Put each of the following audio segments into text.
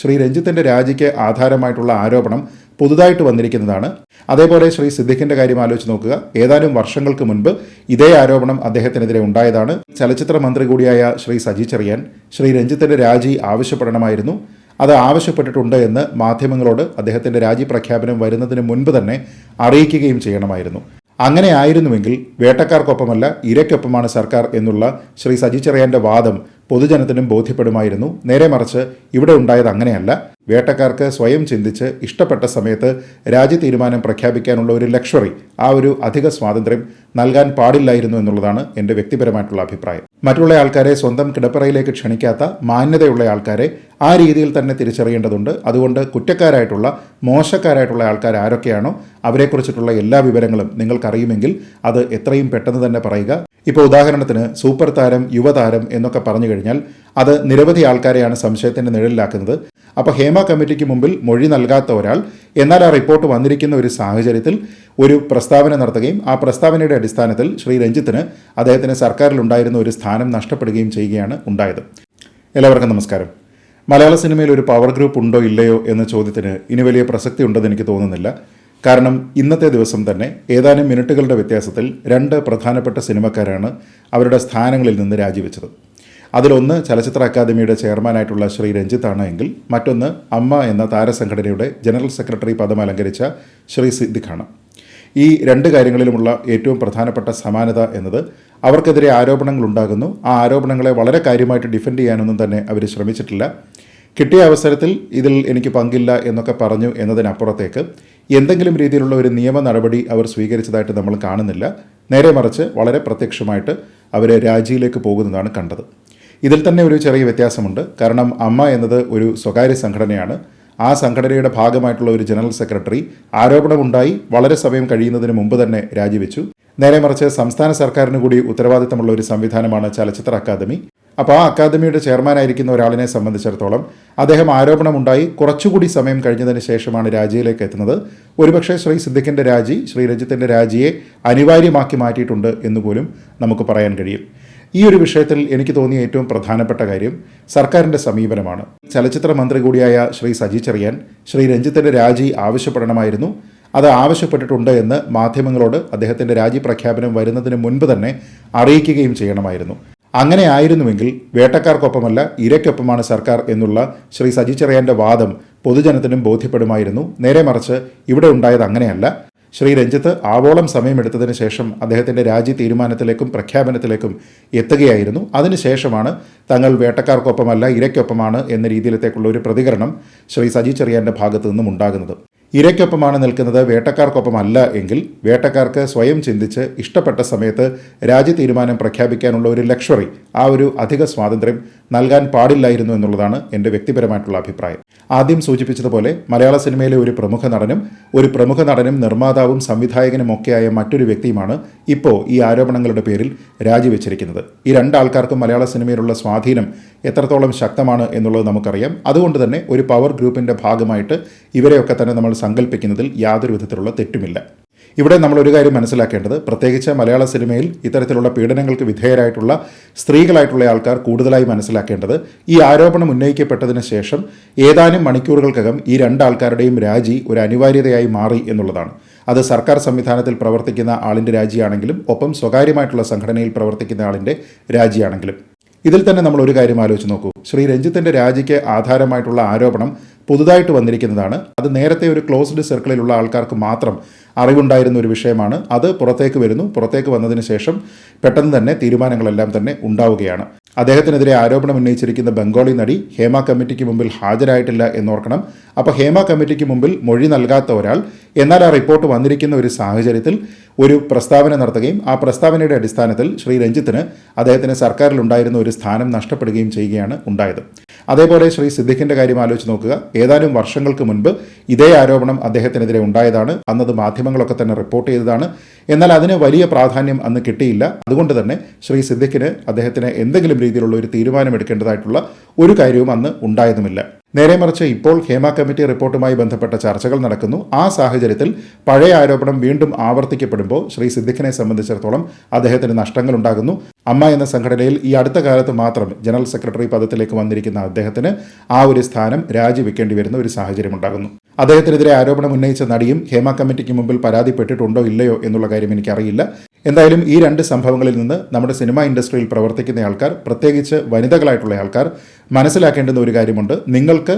ശ്രീ രഞ്ജിത്തിന്റെ രാജിക്ക് ആധാരമായിട്ടുള്ള ആരോപണം പുതുതായിട്ട് വന്നിരിക്കുന്നതാണ്. അതേപോലെ ശ്രീ സിദ്ദിഖിന്റെ കാര്യം ആലോചിച്ച് നോക്കുക. ഏതാനും വർഷങ്ങൾക്ക് മുൻപ് ഇതേ ആരോപണം അദ്ദേഹത്തിനെതിരെ ഉണ്ടായതാണ്. ചലച്ചിത്ര മന്ത്രി കൂടിയായ ശ്രീ സജി ചെറിയാൻ ശ്രീ രഞ്ജിത്തിന്റെ രാജി ആവശ്യപ്പെടണമായിരുന്നു. അത് ആവശ്യപ്പെട്ടിട്ടുണ്ട് എന്ന് മാധ്യമങ്ങളോട് അദ്ദേഹത്തിന്റെ രാജി പ്രഖ്യാപനം വരുന്നതിന് മുൻപ് തന്നെ അറിയിക്കുകയും ചെയ്യണമായിരുന്നു. അങ്ങനെ ആയിരുന്നുവെങ്കിൽ വേട്ടക്കാർക്കൊപ്പമല്ല ഇരയ്ക്കൊപ്പമാണ് സർക്കാർ എന്നുള്ള ശ്രീ സജി വാദം പൊതുജനത്തിനും ബോധ്യപ്പെടുമായിരുന്നു. നേരെ മറിച്ച് ഇവിടെ ഉണ്ടായത് അങ്ങനെയല്ല. വേട്ടക്കാർക്ക് സ്വയം ചിന്തിച്ച് ഇഷ്ടപ്പെട്ട സമയത്ത് രാജ്യതീരുമാനം പ്രഖ്യാപിക്കാനുള്ള ഒരു ലക്ഷറി ആ ഒരു അധിക സ്വാതന്ത്ര്യം നൽകാൻ പാടില്ലായിരുന്നു എന്നുള്ളതാണ് എന്റെ വ്യക്തിപരമായിട്ടുള്ള അഭിപ്രായം. മറ്റുള്ള ആൾക്കാരെ സ്വന്തം കിടപ്പറയിലേക്ക് ക്ഷണിക്കാത്ത മാന്യതയുള്ള ആൾക്കാരെ ആ രീതിയിൽ തന്നെ തിരിച്ചറിയേണ്ടതുണ്ട്. അതുകൊണ്ട് കുറ്റക്കാരായിട്ടുള്ള മോശക്കാരായിട്ടുള്ള ആൾക്കാർ ആരൊക്കെയാണോ അവരെക്കുറിച്ചിട്ടുള്ള എല്ലാ വിവരങ്ങളും നിങ്ങൾക്കറിയുമെങ്കിൽ അത് എത്രയും പെട്ടെന്ന് തന്നെ പറയുക. ഇപ്പോൾ ഉദാഹരണത്തിന് സൂപ്പർ താരം യുവതാരം എന്നൊക്കെ പറഞ്ഞു കഴിഞ്ഞാൽ അത് നിരവധി ആൾക്കാരെയാണ് സംശയത്തിന്റെ നിഴലിലാക്കുന്നത്. അപ്പോൾ ഹേമ കമ്മിറ്റിക്ക് മുമ്പിൽ മൊഴി നൽകാത്ത ഒരാൾ എന്നാൽ ആ റിപ്പോർട്ട് വന്നിരിക്കുന്ന ഒരു സാഹചര്യത്തിൽ ഒരു പ്രസ്താവന നടത്തുകയും ആ പ്രസ്താവനയുടെ അടിസ്ഥാനത്തിൽ ശ്രീ രഞ്ജിത്തിന് അദ്ദേഹത്തിന് സർക്കാരിൽ ഉണ്ടായിരുന്ന ഒരു സ്ഥാനം നഷ്ടപ്പെടുകയും ചെയ്യുകയാണ് ഉണ്ടായത്. എല്ലാവർക്കും നമസ്കാരം. മലയാള സിനിമയിൽ ഒരു പവർ ഗ്രൂപ്പ് ഉണ്ടോ ഇല്ലയോ എന്ന ചോദ്യത്തിന് ഇനി വലിയ പ്രസക്തി ഉണ്ടെന്ന് എനിക്ക് തോന്നുന്നില്ല. കാരണം ഇന്നത്തെ ദിവസം തന്നെ ഏതാനും മിനിറ്റുകളുടെ വ്യത്യാസത്തിൽ രണ്ട് പ്രധാനപ്പെട്ട സിനിമക്കാരാണ് അവരുടെ സ്ഥാനങ്ങളിൽ നിന്ന് രാജിവെച്ചത്. അതിലൊന്ന് ചലച്ചിത്ര അക്കാദമിയുടെ ചെയർമാനായിട്ടുള്ള ശ്രീ രഞ്ജിത്താണ് എങ്കിൽ മറ്റൊന്ന് അമ്മ എന്ന താരസംഘടനയുടെ ജനറൽ സെക്രട്ടറി പദം അലങ്കരിച്ച ശ്രീ സിദ്ദിഖാണ്. ഈ രണ്ട് കാര്യങ്ങളിലുമുള്ള ഏറ്റവും പ്രധാനപ്പെട്ട സമാനത എന്നത് അവർക്കെതിരെ ആരോപണങ്ങൾ ഉണ്ടാകുന്നു. ആ ആരോപണങ്ങളെ വളരെ കാര്യമായിട്ട് ഡിഫെൻഡ് ചെയ്യാനൊന്നും തന്നെ അവർ ശ്രമിച്ചിട്ടില്ല. കിട്ടിയ അവസരത്തിൽ ഇതിൽ എനിക്ക് പങ്കില്ല എന്നൊക്കെ പറഞ്ഞു എന്നതിനപ്പുറത്തേക്ക് എന്തെങ്കിലും രീതിയിലുള്ള ഒരു നിയമ നടപടി അവർ സ്വീകരിച്ചതായിട്ട് നമ്മൾ കാണുന്നില്ല. നേരെ മറിച്ച് വളരെ പ്രത്യക്ഷമായിട്ട് അവർ രാജിയിലേക്ക് പോകുന്നതാണ് കണ്ടത്. ഇതിൽ തന്നെ ഒരു ചെറിയ വ്യത്യാസമുണ്ട്. കാരണം അമ്മ എന്നത് ഒരു സ്വകാര്യ സംഘടനയാണ്. ആ സംഘടനയുടെ ഭാഗമായിട്ടുള്ള ഒരു ജനറൽ സെക്രട്ടറി ആരോപണമുണ്ടായി. വളരെ സമയം കഴിയുന്നതിന് മുമ്പ് തന്നെ രാജിവെച്ചു. നേരെ മറിച്ച് സംസ്ഥാന സർക്കാരിന് കൂടി ഉത്തരവാദിത്തമുള്ള ഒരു സംവിധാനമാണ് ചലച്ചിത്ര അക്കാദമി. അപ്പോൾ ആ അക്കാദമിയുടെ ചെയർമാനായിരിക്കുന്ന ഒരാളിനെ സംബന്ധിച്ചിടത്തോളം അദ്ദേഹം ആരോപണമുണ്ടായി. കുറച്ചുകൂടി സമയം കഴിഞ്ഞതിന് ശേഷമാണ് രാജിയിലേക്ക് എത്തുന്നത്. ഒരുപക്ഷെ ശ്രീ സിദ്ദിഖിന്റെ രാജി ശ്രീ രഞ്ജിത്തിന്റെ രാജിയെ അനിവാര്യമാക്കി മാറ്റിയിട്ടുണ്ട് എന്നുപോലും നമുക്ക് പറയാൻ കഴിയും. ഈ ഒരു വിഷയത്തിൽ എനിക്ക് തോന്നിയ ഏറ്റവും പ്രധാനപ്പെട്ട കാര്യം സർക്കാരിന്റെ സമീപനമാണ്. ചലച്ചിത്ര മന്ത്രി കൂടിയായ ശ്രീ സജി ചെറിയാൻ ശ്രീ രഞ്ജിത്തിന്റെ രാജി ആവശ്യപ്പെടണമായിരുന്നു. അത് ആവശ്യപ്പെട്ടിട്ടുണ്ട് എന്ന് മാധ്യമങ്ങളോട് അദ്ദേഹത്തിന്റെ രാജി പ്രഖ്യാപനം വരുന്നതിന് മുൻപ് തന്നെ അറിയിക്കുകയും ചെയ്യണമായിരുന്നു. അങ്ങനെ ആയിരുന്നുവെങ്കിൽ വേട്ടക്കാർക്കൊപ്പമല്ല ഇരയ്ക്കൊപ്പമാണ് സർക്കാർ എന്നുള്ള ശ്രീ സജി ചെറിയാന്റെ വാദം പൊതുജനത്തിനും ബോധ്യപ്പെടുമായിരുന്നു. നേരെ മറിച്ച് ഇവിടെ ഉണ്ടായത് അങ്ങനെയല്ല. ശ്രീ രഞ്ജിത്ത് ആവോളം സമയമെടുത്തതിന് ശേഷം അദ്ദേഹത്തിന്റെ രാജി തീരുമാനത്തിലേക്കും പ്രഖ്യാപനത്തിലേക്കും എത്തുകയായിരുന്നു. അതിനുശേഷമാണ് തങ്ങൾ വേട്ടക്കാർക്കൊപ്പമല്ല ഇരയ്ക്കൊപ്പമാണ് എന്ന രീതിയിലത്തേക്കുള്ള ഒരു പ്രതികരണം ശ്രീ സജി ചെറിയാന്റെ ഭാഗത്തു നിന്നും ഉണ്ടാകുന്നത്. ഇരയ്ക്കൊപ്പമാണ് നിൽക്കുന്നത് വേട്ടക്കാർക്കൊപ്പമല്ല എങ്കിൽ വേട്ടക്കാർക്ക് സ്വയം ചിന്തിച്ച് ഇഷ്ടപ്പെട്ട സമയത്ത് രാജ്യ തീരുമാനം പ്രഖ്യാപിക്കാനുള്ള ഒരു ലക്ഷറി ആ ഒരു അധിക സ്വാതന്ത്ര്യം നൽകാൻ പാടില്ലായിരുന്നു എന്നുള്ളതാണ് എന്റെ വ്യക്തിപരമായിട്ടുള്ള അഭിപ്രായം. ആദ്യം സൂചിപ്പിച്ചതുപോലെ മലയാള സിനിമയിലെ ഒരു പ്രമുഖ നടനും ഒരു പ്രമുഖ നടനും നിർമ്മാതാവും സംവിധായകനും ഒക്കെയായ മറ്റൊരു വ്യക്തിയുമാണ് ഇപ്പോൾ ഈ ആരോപണങ്ങളുടെ പേരിൽ രാജിവെച്ചിരിക്കുന്നത്. ഈ രണ്ടാൾക്കാർക്കും മലയാള സിനിമയിലുള്ള സ്വാധീനം എത്രത്തോളം ശക്തമാണ് എന്നുള്ളത് നമുക്കറിയാം. അതുകൊണ്ട് തന്നെ ഒരു പവർ ഗ്രൂപ്പിന്റെ ഭാഗമായിട്ട് ഇവരെയൊക്കെ തന്നെ നമ്മൾ സങ്കല്പിക്കുന്നതിൽ യാതൊരു വിധത്തിലുള്ള തെറ്റുമില്ല. ഇവിടെ നമ്മൾ ഒരു കാര്യം മനസ്സിലാക്കേണ്ടത് പ്രത്യേകിച്ച് മലയാള സിനിമയിൽ ഇത്തരത്തിലുള്ള പീഡനങ്ങൾക്ക് വിധേയരായിട്ടുള്ള സ്ത്രീകളായിട്ടുള്ള ആൾക്കാർ കൂടുതലായി മനസ്സിലാക്കേണ്ടത് ഈ ആരോപണം ഉന്നയിക്കപ്പെട്ടതിന് ശേഷം ഏതാനും മണിക്കൂറുകൾക്കകം ഈ രണ്ടാൾക്കാരുടെയും രാജി ഒരു അനിവാര്യതയായി മാറി എന്നുള്ളതാണ്. അത് സർക്കാർ സംവിധാനത്തിൽ പ്രവർത്തിക്കുന്ന ആളിന്റെ രാജിയാണെങ്കിലും ഒപ്പം സ്വകാര്യമായിട്ടുള്ള സംഘടനയിൽ പ്രവർത്തിക്കുന്ന ആളിന്റെ രാജിയാണെങ്കിലും. ഇതിൽ തന്നെ നമ്മൾ ഒരു കാര്യം ആലോചിച്ച് നോക്കൂ. ശ്രീ രഞ്ജിത്തിന്റെ രാജിക്ക് ആധാരമായിട്ടുള്ള ആരോപണം പുതുതായിട്ട് വന്നിരിക്കുന്നതാണ്. അത് നേരത്തെ ഒരു ക്ലോസ്ഡ് സർക്കിളിലുള്ള ആൾക്കാർക്ക് മാത്രം അറിവുണ്ടായിരുന്ന ഒരു വിഷയമാണ്. അത് പുറത്തേക്ക് വരുന്നു. പുറത്തേക്ക് വന്നതിന് ശേഷം പെട്ടെന്ന് തന്നെ തീരുമാനങ്ങളെല്ലാം തന്നെ ഉണ്ടാവുകയാണ്. അദ്ദേഹത്തിനെതിരെ ആരോപണം ഉന്നയിച്ചിരിക്കുന്ന ബംഗാളി നടി ഹേമ കമ്മിറ്റിക്ക് മുമ്പിൽ ഹാജരായിട്ടില്ല എന്നോർക്കണം. അപ്പോൾ ഹേമ കമ്മിറ്റിക്ക് മുമ്പിൽ മൊഴി നൽകാത്ത ഒരാൾ എന്നാൽ ആ റിപ്പോർട്ട് വന്നിരിക്കുന്ന ഒരു സാഹചര്യത്തിൽ ഒരു പ്രസ്താവന നടത്തുകയും ആ പ്രസ്താവനയുടെ അടിസ്ഥാനത്തിൽ ശ്രീ രഞ്ജിത്തിന് അദ്ദേഹത്തിന് സർക്കാരിൽ ഉണ്ടായിരുന്ന ഒരു സ്ഥാനം നഷ്ടപ്പെടുകയും ചെയ്യുകയാണ് ഉണ്ടായത്. അതേപോലെ ശ്രീ സിദ്ദിഖിന്റെ കാര്യം ആലോചിച്ച് നോക്കുക. ഏതാനും വർഷങ്ങൾക്ക് മുൻപ് ഇതേ ആരോപണം അദ്ദേഹത്തിനെതിരെ ഉണ്ടായതാണ്. അന്നത് മാധ്യമങ്ങളൊക്കെ തന്നെ റിപ്പോർട്ട് ചെയ്തതാണ്. എന്നാൽ അതിന് വലിയ പ്രാധാന്യം അന്ന് കിട്ടിയില്ല. അതുകൊണ്ട് തന്നെ ശ്രീ സിദ്ദിഖിന് അദ്ദേഹത്തിന് എന്തെങ്കിലും രീതിയിലുള്ള ഒരു തീരുമാനമെടുക്കേണ്ടതായിട്ടുള്ള ഒരു കാര്യവും അന്ന് ഉണ്ടായതുമില്ല. നേരെ മറിച്ച് ഇപ്പോൾ ഹേമ കമ്മിറ്റി റിപ്പോർട്ടുമായി ബന്ധപ്പെട്ട ചർച്ചകൾ നടക്കുന്നു. ആ സാഹചര്യത്തിൽ പഴയ ആരോപണം വീണ്ടും ആവർത്തിക്കപ്പെടുമ്പോൾ ശ്രീ സിദ്ദിഖിനെ സംബന്ധിച്ചിടത്തോളം അദ്ദേഹത്തിന് നഷ്ടങ്ങൾ ഉണ്ടാകുന്നു അമ്മ എന്ന സംഘടനയിൽ ഈ അടുത്ത കാലത്ത് മാത്രം ജനറൽ സെക്രട്ടറി പദത്തിലേക്ക് വന്നിരിക്കുന്ന അദ്ദേഹത്തിന് ആ ഒരു സ്ഥാനം രാജിവെക്കേണ്ടി വരുന്ന ഒരു സാഹചര്യം ഉണ്ടാകുന്നു അദ്ദേഹത്തിനെതിരെ ആരോപണം ഉന്നയിച്ച നടിയും ഹേമ കമ്മിറ്റിക്ക് മുമ്പിൽ പരാതിപ്പെട്ടിട്ടുണ്ടോ ഇല്ലയോ എന്നുള്ള കാര്യം എനിക്കറിയില്ല. എന്തായാലും ഈ രണ്ട് സംഭവങ്ങളിൽ നിന്ന് നമ്മുടെ സിനിമാ ഇൻഡസ്ട്രിയിൽ പ്രവർത്തിക്കുന്ന ആൾക്കാർ പ്രത്യേകിച്ച് വനിതകളായിട്ടുള്ള ആൾക്കാർ മനസ്സിലാക്കേണ്ടുന്ന ഒരു കാര്യമുണ്ട്. നിങ്ങൾക്ക്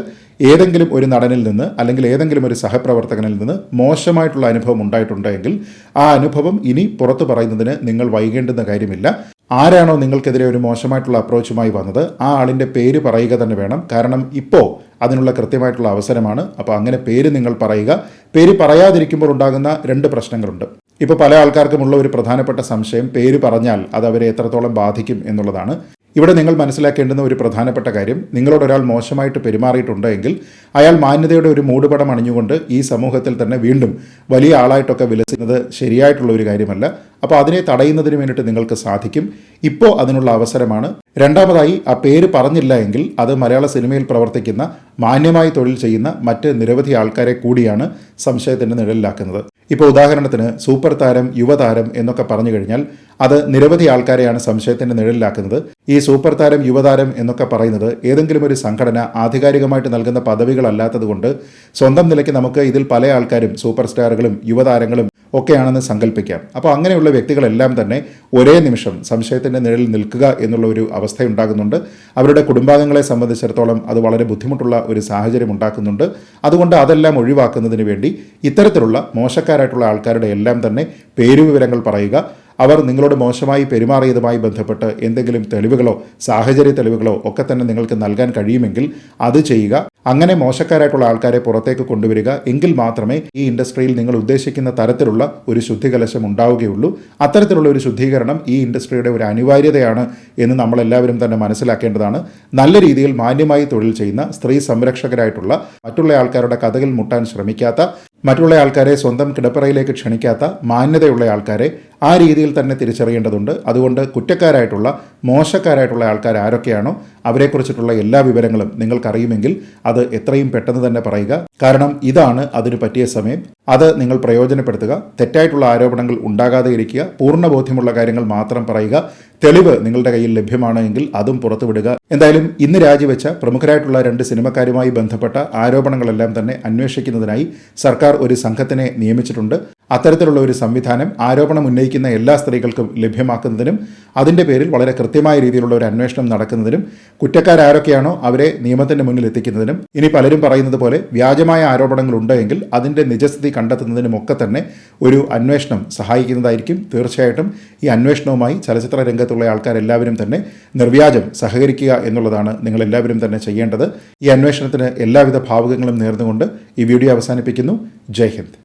ഏതെങ്കിലും ഒരു നടനിൽ നിന്ന് അല്ലെങ്കിൽ ഏതെങ്കിലും ഒരു സഹപ്രവർത്തകനിൽ നിന്ന് മോശമായിട്ടുള്ള അനുഭവം ഉണ്ടായിട്ടുണ്ടെങ്കിൽ ആ അനുഭവം ഇനി പുറത്തു പറയുന്നതിന് നിങ്ങൾ വൈകേണ്ടുന്ന കാര്യമില്ല. ആരാണോ നിങ്ങൾക്കെതിരെ ഒരു മോശമായിട്ടുള്ള അപ്രോച്ചുമായി വന്നത് ആ ആളിന്റെ പേര് പറയുക തന്നെ വേണം. കാരണം ഇപ്പോൾ അതിനുള്ള കൃത്യമായിട്ടുള്ള അവസരമാണ്. അപ്പോൾ അങ്ങനെ പേര് നിങ്ങൾ പറയുക. പേര് പറയാതിരിക്കുമ്പോൾ ഉണ്ടാകുന്ന രണ്ട് പ്രശ്നങ്ങളുണ്ട്. ഇപ്പോൾ പല ആൾക്കാർക്കുമുള്ള ഒരു പ്രധാനപ്പെട്ട സംശയം പേര് പറഞ്ഞാൽ അത് അവരെ എത്രത്തോളം ബാധിക്കും എന്നുള്ളതാണ്. ഇവിടെ നിങ്ങൾ മനസ്സിലാക്കേണ്ടുന്ന ഒരു പ്രധാനപ്പെട്ട കാര്യം നിങ്ങളോട് ഒരാൾ മോശമായിട്ട് പെരുമാറിയിട്ടുണ്ടെങ്കിൽ അയാൾ മാന്യതയുടെ ഒരു മൂടുപടം അണിഞ്ഞുകൊണ്ട് ഈ സമൂഹത്തിൽ തന്നെ വീണ്ടും വലിയ ആളായിട്ടൊക്കെ വിലസുന്നത് ശരിയായിട്ടുള്ള ഒരു കാര്യമല്ല. അപ്പോൾ അതിനെ തടയുന്നതിന് വേണ്ടിയിട്ട് നിങ്ങൾക്ക് സാധിക്കും. ഇപ്പോൾ അതിനുള്ള അവസരമാണ്. രണ്ടാമതായി ആ പേര് പറഞ്ഞില്ല എങ്കിൽ അത് മലയാള സിനിമയിൽ പ്രവർത്തിക്കുന്ന മാന്യമായി തൊഴിൽ ചെയ്യുന്ന മറ്റ് നിരവധി ആൾക്കാരെ കൂടിയാണ് സംശയത്തിന്റെ നിഴലിലാക്കുന്നത്. ഇപ്പോൾ ഉദാഹരണത്തിന് സൂപ്പർ താരം യുവതാരം എന്നൊക്കെ പറഞ്ഞു കഴിഞ്ഞാൽ അത് നിരവധി ആൾക്കാരെയാണ് സംശയത്തിന്റെ നിഴലിലാക്കുന്നത്. ഈ സൂപ്പർ താരം യുവതാരം എന്നൊക്കെ പറയുന്നത് ഏതെങ്കിലും ഒരു സംഘടന ആധികാരികമായിട്ട് നൽകുന്ന പദവികളല്ലാത്തതുകൊണ്ട് സ്വന്തം നിലയ്ക്ക് നമുക്ക് ഇതിൽ പല ആൾക്കാരും സൂപ്പർ സ്റ്റാറുകളും യുവതാരങ്ങളും ഒക്കെയാണെന്ന് സങ്കല്പിക്കാം അപ്പോൾ അങ്ങനെയുള്ള വ്യക്തികളെല്ലാം തന്നെ ഒരേ നിമിഷം സംശയത്തിന്റെ നിഴലിൽ നിൽക്കുക എന്നുള്ള ഒരു അവസ്ഥ ഉണ്ടാകുന്നുണ്ട് അവരുടെ കുടുംബാംഗങ്ങളെ സംബന്ധിച്ചിടത്തോളം അത് വളരെ ബുദ്ധിമുട്ടുള്ള ഒരു സാഹചര്യം ഉണ്ടാക്കുന്നുണ്ട്. അതുകൊണ്ട് അതെല്ലാം ഒഴിവാക്കുന്നതിന് വേണ്ടി ഇത്തരത്തിലുള്ള മോശക്കാരായിട്ടുള്ള ആൾക്കാരുടെ എല്ലാം തന്നെ പേരുവിവരങ്ങൾ പറയുക. അവർ നിങ്ങളോട് മോശമായി പെരുമാറിയതുമായി ബന്ധപ്പെട്ട് എന്തെങ്കിലും തെളിവുകളോ സാഹചര്യ തെളിവുകളോ ഒക്കെ തന്നെ നിങ്ങൾക്ക് നൽകാൻ കഴിയുമെങ്കിൽ അത് ചെയ്യുക. അങ്ങനെ മോശക്കാരായിട്ടുള്ള ആൾക്കാരെ പുറത്തേക്ക് കൊണ്ടുവരിക എങ്കിൽ മാത്രമേ ഈ ഇൻഡസ്ട്രിയിൽ നിങ്ങൾ ഉദ്ദേശിക്കുന്ന തരത്തിലുള്ള ഒരു ശുദ്ധികലശം ഉണ്ടാവുകയുള്ളൂ. അത്തരത്തിലുള്ള ഒരു ശുദ്ധീകരണം ഈ ഇൻഡസ്ട്രിയുടെ ഒരു അനിവാര്യതയാണ് എന്ന് നമ്മളെല്ലാവരും തന്നെ മനസ്സിലാക്കേണ്ടതാണ്. നല്ല രീതിയിൽ മാന്യമായി തൊഴിൽ ചെയ്യുന്ന സ്ത്രീ സംരക്ഷകരായിട്ടുള്ള മറ്റുള്ള ആൾക്കാരുടെ കഥകൾ മുട്ടാൻ ശ്രമിക്കാത്ത മറ്റുള്ള ആൾക്കാരെ സ്വന്തം കിടപ്പറയിലേക്ക് ക്ഷണിക്കാത്ത മാന്യതയുള്ള ആൾക്കാരെ ആ രീതിയിൽ തന്നെ തിരിച്ചറിയേണ്ടതുണ്ട്. അതുകൊണ്ട് കുറ്റക്കാരായിട്ടുള്ള മോശക്കാരായിട്ടുള്ള ആൾക്കാർ ആരൊക്കെയാണോ അവരെക്കുറിച്ചിട്ടുള്ള എല്ലാ വിവരങ്ങളും നിങ്ങൾക്കറിയുമെങ്കിൽ അത് എത്രയും പെട്ടെന്ന് തന്നെ പറയുക. കാരണം ഇതാണ് അതിന് പറ്റിയ സമയം. അത് നിങ്ങൾ പ്രയോജനപ്പെടുത്തുക. തെറ്റായിട്ടുള്ള ആരോപണങ്ങൾ ഉണ്ടാകാതെ ഇരിക്കുക. പൂർണ ബോധ്യമുള്ള കാര്യങ്ങൾ മാത്രം പറയുക. തെളിവ് നിങ്ങളുടെ കയ്യിൽ ലഭ്യമാണ് എങ്കിൽ അതും പുറത്തുവിടുക. എന്തായാലും ഇന്ന് രാജിവെച്ച പ്രമുഖരായിട്ടുള്ള രണ്ട് സിനിമക്കാരുമായി ബന്ധപ്പെട്ട ആരോപണങ്ങളെല്ലാം തന്നെ അന്വേഷിക്കുന്നതിനായി സർക്കാർ ഒരു സംഘത്തിനെ നിയമിച്ചിട്ടുണ്ട്. അത്തരത്തിലുള്ള ഒരു സംവിധാനം ആരോപണം ഉന്നയിക്കുന്ന എല്ലാ സ്ത്രീകൾക്കും ലഭ്യമാക്കുന്നതിനും അതിന്റെ പേരിൽ വളരെ കൃത്യമായ രീതിയിലുള്ള ഒരു അന്വേഷണം നടക്കുന്നതിനും കുറ്റക്കാരാരൊക്കെയാണോ അവരെ നിയമത്തിന്റെ മുന്നിൽ എത്തിക്കുന്നതിനും ഇനി പലരും പറയുന്നത് പോലെ വ്യാജമായ ആരോപണങ്ങൾ ഉണ്ടെങ്കിൽ അതിന്റെ നിജസ്ഥിതി കണ്ടെത്തുന്നതിനുമൊക്കെ തന്നെ ഒരു അന്വേഷണം സഹായിക്കുന്നതായിരിക്കും. തീർച്ചയായിട്ടും ഈ അന്വേഷണവുമായി ചലച്ചിത്ര രംഗത്തുള്ള ആൾക്കാരെല്ലാവരും തന്നെ നിർവ്യാജം സഹകരിക്കുക എന്നുള്ളതാണ് നിങ്ങളെല്ലാവരും തന്നെ ചെയ്യേണ്ടത്. ഈ അന്വേഷണത്തിന് എല്ലാവിധ ഭാവുകങ്ങളും നേർന്നുകൊണ്ട് ഈ വീഡിയോ അവസാനിപ്പിക്കുന്നു. ജയ് ഹിന്ദ്.